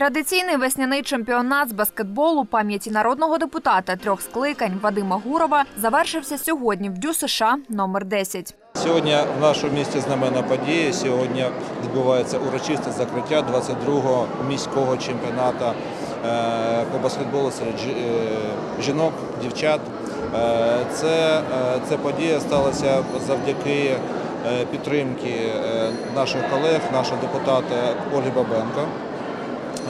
Традиційний весняний чемпіонат з баскетболу пам'яті народного депутата трьох скликань Вадима Гурова завершився сьогодні в Дю США номер 10. Сьогодні в нашому місті знаменна подія. Сьогодні відбувається урочисте закриття 22-го міського чемпіонату е, по баскетболу серед е, жінок, дівчат. Е, Це, ця подія сталася завдяки підтримки наших колег, нашого депутата Ольги Бабенко.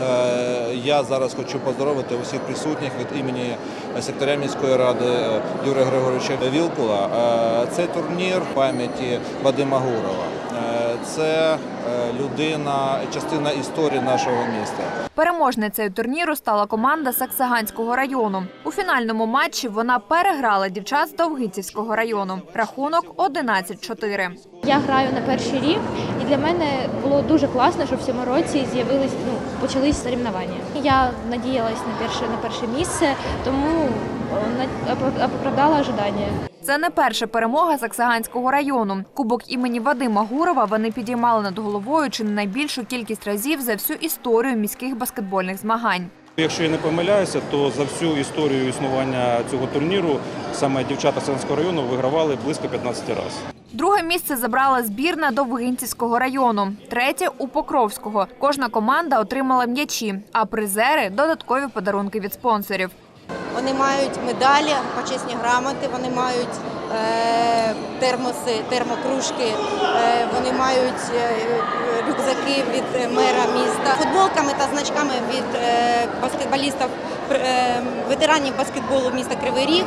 Е, Я зараз хочу поздоровити усіх присутніх від імені секретаря міської ради е, Юрія Григоровича Вілкула. Це турнір пам'яті Вадима Гурова. Це е, людина, частина історії нашого міста. Переможницею турніру стала команда Саксаганського району. У фінальному матчі вона переграла дівчат з Довгицівського району. Рахунок 11-4. Я граю на перший рік, і для мене було дуже класно, що в цьому році з'явились ну почались соревнування. Я надіялась на перше на перше місце, тому е, оправдала ожидання. Це не перша перемога Саксаганського району. Кубок імені Вадима Гурова вони підіймали над головою чи не найбільшу кількість разів за всю історію міських баскетбольних змагань. Якщо я не помиляюся, то за всю історію існування цього турніру саме дівчата Сенського району вигравали близько 15 разів. Друге місце забрала збірна Довгинцівського району, третє у Покровського. Кожна команда отримала м'ячі, а призери додаткові подарунки від спонсорів. Вони мають медалі, почесні грамоти, вони мають е, термоси, термокружки, е, вони мають е, рюкзаки від мера міста, футболками та значками від баскетболістів, ветеранів баскетболу міста Кривий Ріг,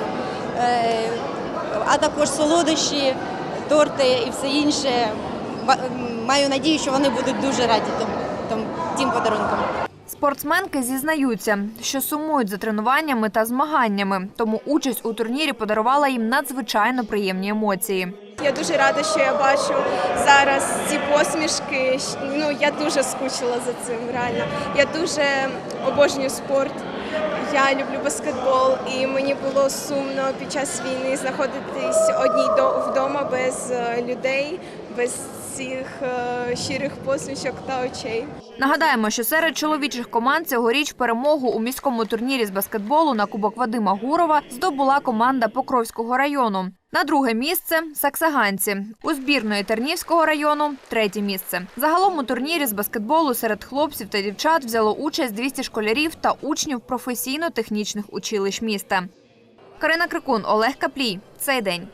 а також солодощі, торти і все інше. Маю надію, що вони будуть дуже раді тим подарункам. Спортсменки зізнаються, що сумують за тренуваннями та змаганнями, тому участь у турнірі подарувала їм надзвичайно приємні емоції. Я дуже рада, що я бачу зараз ці посмішки. Ну я дуже скучила за цим. Реально, я дуже обожнюю спорт. Я люблю баскетбол, і мені було сумно під час війни знаходитись одній до- вдома без е, людей, без цих е, щирих посмішок та очей. Нагадаємо, що серед чоловічих команд цьогоріч перемогу у міському турнірі з баскетболу на Кубок Вадима Гурова здобула команда Покровського району. На друге місце саксаганці. У збірної Тернівського району третє місце. Загалом у турнірі з баскетболу серед хлопців та дівчат взяло участь 200 школярів та учнів професійно-технічних училищ міста. Карина Крикун, Олег Каплій. Цей день.